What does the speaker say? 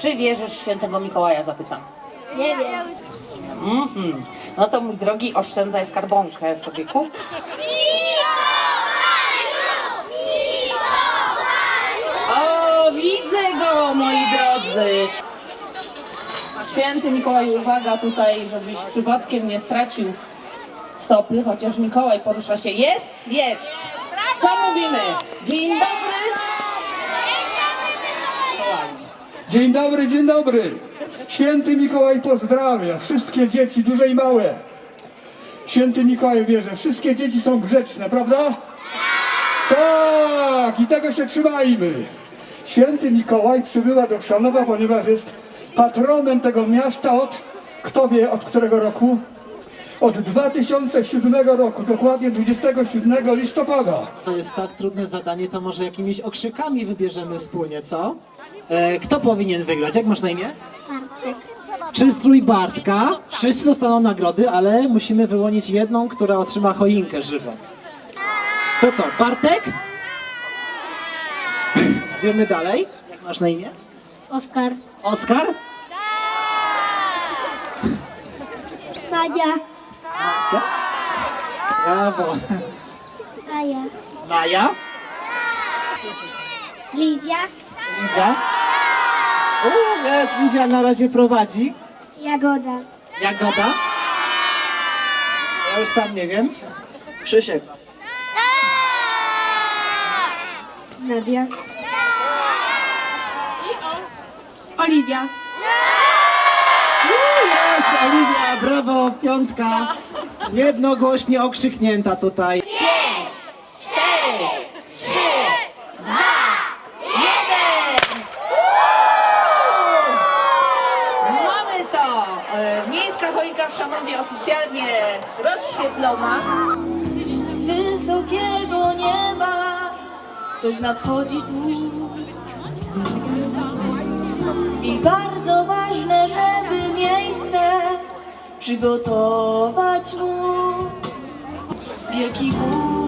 Czy wierzysz w świętego Mikołaja, zapytam. Nie wiem. Mhm. No to mój drogi, oszczędzaj skarbonkę sobie kup. O, widzę go, moi drodzy. Święty Mikołaj, uwaga tutaj, żebyś przypadkiem nie stracił stopy, chociaż Mikołaj porusza się. Jest? Jest. Co mówimy? Dzień dobry. Mikołaj. Dzień dobry, dzień dobry. Święty Mikołaj pozdrawia wszystkie dzieci, duże i małe. Święty Mikołaj wie, że wszystkie dzieci są grzeczne, prawda? Tak, i tego się trzymajmy. Święty Mikołaj przybywa do Chrzanowa, ponieważ jest patronem tego miasta od, kto wie, od którego roku? Od 2007 roku, dokładnie 27 listopada. To jest tak trudne zadanie, to może jakimiś okrzykami wybierzemy wspólnie, co? E, kto powinien wygrać? Jak masz na imię? Bartek. Czy strój Bartka? Wszyscy dostaną nagrody, ale musimy wyłonić jedną, która otrzyma choinkę żywą. To co, Bartek? Idziemy dalej. Jak masz na imię? Oskar. Oskar? Nadia. Macia? Brawo. Aja. Maja? Lidia. Lidia? U, jest, Lidia na razie prowadzi. Jagoda. Jagoda? Ja już sam nie wiem. Krzysiek. Nadia. Oliwia. U, Jest, Oliwia, brawo, piątka. Jednogłośnie okrzyknięta tutaj. Mamy to! E, Miejska choinka w Szanowie oficjalnie rozświetlona. Z wysokiego nieba ktoś nadchodzi tu. I bardzo przygotować mu. Wielki gór